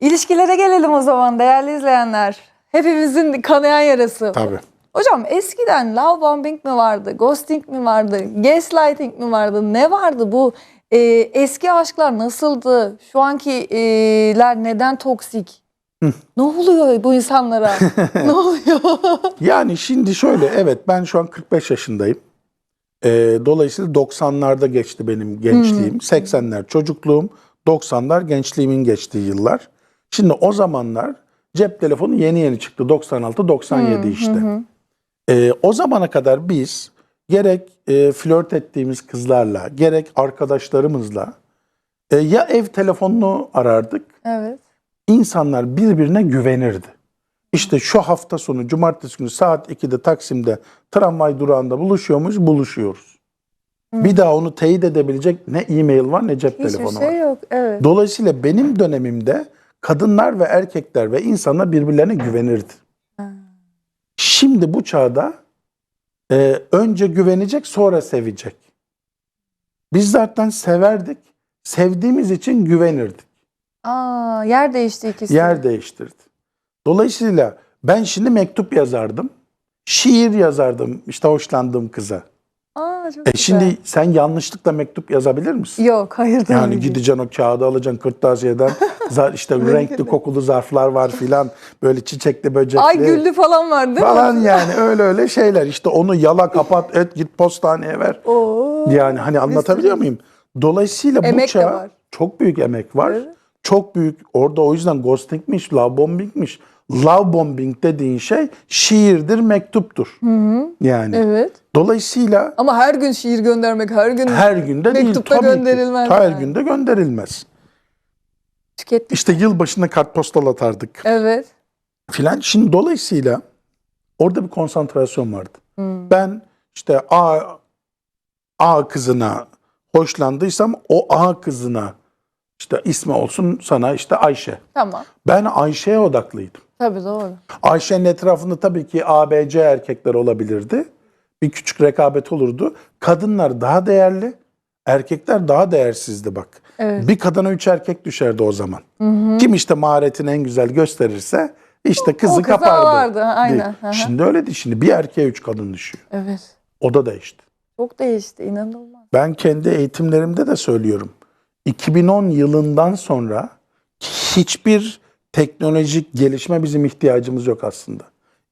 İlişkilere gelelim o zaman değerli izleyenler. Hepimizin kanayan yarası. Tabii. Hocam eskiden love bombing mi vardı, ghosting mi vardı, gaslighting mi vardı, ne vardı bu? e, eski aşklar nasıldı? Şu ankiler neden toksik? Ne oluyor bu insanlara? ne oluyor? Yani şimdi şöyle evet ben şu an 45 yaşındayım. Ee, dolayısıyla 90'larda geçti benim gençliğim. 80'ler çocukluğum, 90'lar gençliğimin geçtiği yıllar. Şimdi o zamanlar cep telefonu yeni yeni çıktı. 96-97 işte. Ee, o zamana kadar biz gerek e, flört ettiğimiz kızlarla, gerek arkadaşlarımızla e, ya ev telefonunu arardık evet. insanlar birbirine güvenirdi. İşte şu hafta sonu cumartesi günü saat 2'de Taksim'de tramvay durağında buluşuyormuş, buluşuyoruz. Bir daha onu teyit edebilecek ne e-mail var ne cep Hiçbir telefonu şey var. yok. Evet. Dolayısıyla benim dönemimde kadınlar ve erkekler ve insanlar birbirlerine güvenirdi. Şimdi bu çağda e, önce güvenecek sonra sevecek. Biz zaten severdik. Sevdiğimiz için güvenirdik. Aa, yer değişti ikisi. Yer değiştirdi. Dolayısıyla ben şimdi mektup yazardım. Şiir yazardım işte hoşlandığım kıza. Aa, çok E güzel. şimdi sen yanlışlıkla mektup yazabilir misin? Yok hayır Yani ki. gideceksin o kağıdı alacaksın kırtasiyeden. Zar, işte renkli kokulu zarflar var filan. Böyle çiçekli böcekli. Ay güllü falan var değil Falan mi? yani öyle öyle şeyler. İşte onu yala kapat et git postaneye ver. Oo. Yani hani anlatabiliyor muyum? Dolayısıyla bu Emek de çağ çok büyük emek var. Evet. Çok büyük orada o yüzden ghostingmiş, love bombingmiş. Love bombing dediğin şey şiirdir, mektuptur. Yani. Evet. Dolayısıyla Ama her gün şiir göndermek, her gün her günde değil Mektupta tabii ki. gönderilmez Her yani. günde gönderilmez. Tükettik. İşte yılbaşında kartpostal atardık Evet. filan. Şimdi dolayısıyla orada bir konsantrasyon vardı. Ben işte A A kızına hoşlandıysam o A kızına işte ismi olsun sana işte Ayşe. Tamam. Ben Ayşe'ye odaklıydım. Tabii doğru. Ayşe'nin etrafında tabii ki ABC erkekler olabilirdi. Bir küçük rekabet olurdu. Kadınlar daha değerli, erkekler daha değersizdi bak. Evet. Bir kadına üç erkek düşerdi o zaman. Kim işte maharetini en güzel gösterirse işte kızı kızı kapardı. alardı, aynen. Hı hı. Şimdi öyle değil. Şimdi bir erkeğe üç kadın düşüyor. Evet. O da değişti. Çok değişti. inanılmaz. Ben kendi eğitimlerimde de söylüyorum. 2010 yılından sonra hiçbir teknolojik gelişme bizim ihtiyacımız yok aslında.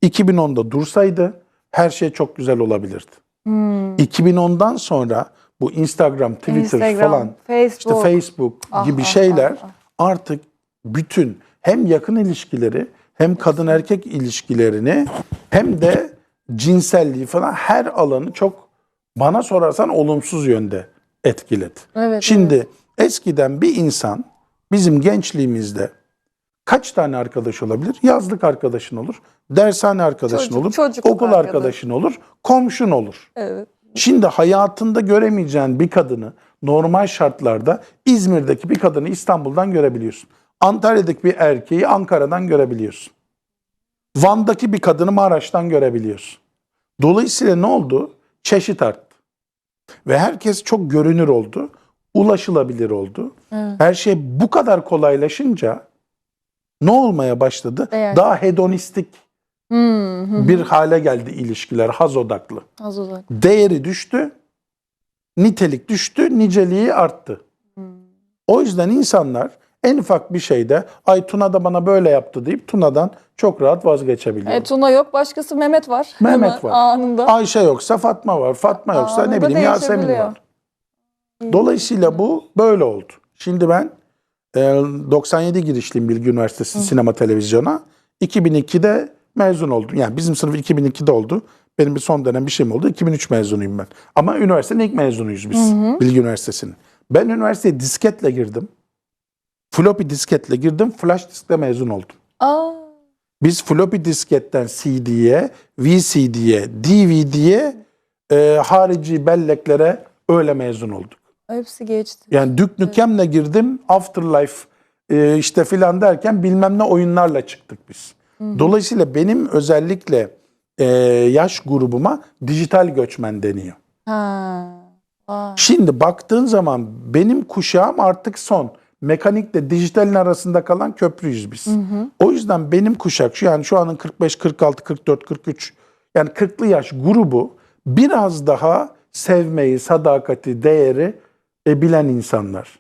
2010'da dursaydı her şey çok güzel olabilirdi. Hmm. 2010'dan sonra bu Instagram, Twitter Instagram, falan, Facebook. işte Facebook Ah, gibi ah, şeyler ah, ah. artık bütün hem yakın ilişkileri hem kadın erkek ilişkilerini hem de cinselliği falan her alanı çok bana sorarsan olumsuz yönde etkiledi. Evet, Şimdi eskiden bir insan bizim gençliğimizde kaç tane arkadaş olabilir? Yazlık arkadaşın olur, dershane arkadaşın Çocuk- olur, okul arkadaş. arkadaşın olur, komşun olur. Evet. Şimdi hayatında göremeyeceğin bir kadını normal şartlarda İzmir'deki bir kadını İstanbul'dan görebiliyorsun. Antalya'daki bir erkeği Ankara'dan görebiliyorsun. Van'daki bir kadını Maraş'tan görebiliyorsun. Dolayısıyla ne oldu? Çeşit arttı. Ve herkes çok görünür oldu. Ulaşılabilir oldu. Her şey bu kadar kolaylaşınca ne olmaya başladı? Değer. Daha hedonistik Hmm, hı. bir hale geldi ilişkiler, haz odaklı Az uzak. değeri düştü, nitelik düştü, niceliği arttı. O yüzden insanlar en ufak bir şeyde ay Tuna da bana böyle yaptı deyip Tuna'dan çok rahat vazgeçebiliyor. E, Tuna yok. Başkası Mehmet var. Mehmet var. Anında. Ayşe yoksa Fatma var, Fatma yoksa ne bileyim Yasemin var. Dolayısıyla bu böyle oldu. Şimdi ben e, 97 girişliyim Bilgi Üniversitesi Sinema Televizyona. 2002'de mezun oldum. Yani bizim sınıf 2002'de oldu. Benim bir son dönem bir şeyim oldu. 2003 mezunuyum ben. Ama üniversitenin ilk mezunuyuz biz. Bilgi Üniversitesi'nin. Ben üniversiteye disketle girdim. Floppy disketle girdim. Flash diskle mezun oldum. Aa, Biz floppy disketten CD'ye, VCD'ye, DVD'ye, e, harici belleklere öyle mezun olduk. hepsi geçti. Yani Duke Nukem'le girdim, Afterlife e, işte filan derken bilmem ne oyunlarla çıktık biz. Dolayısıyla benim özellikle e, yaş grubuma dijital göçmen deniyor. Ha. Vay. Şimdi baktığın zaman benim kuşağım artık son. mekanikle dijitalin arasında kalan köprüyüz biz. O yüzden benim kuşak şu yani şu anın 45, 46, 44, 43 yani 40'lı yaş grubu biraz daha sevmeyi, sadakati, değeri e, bilen insanlar.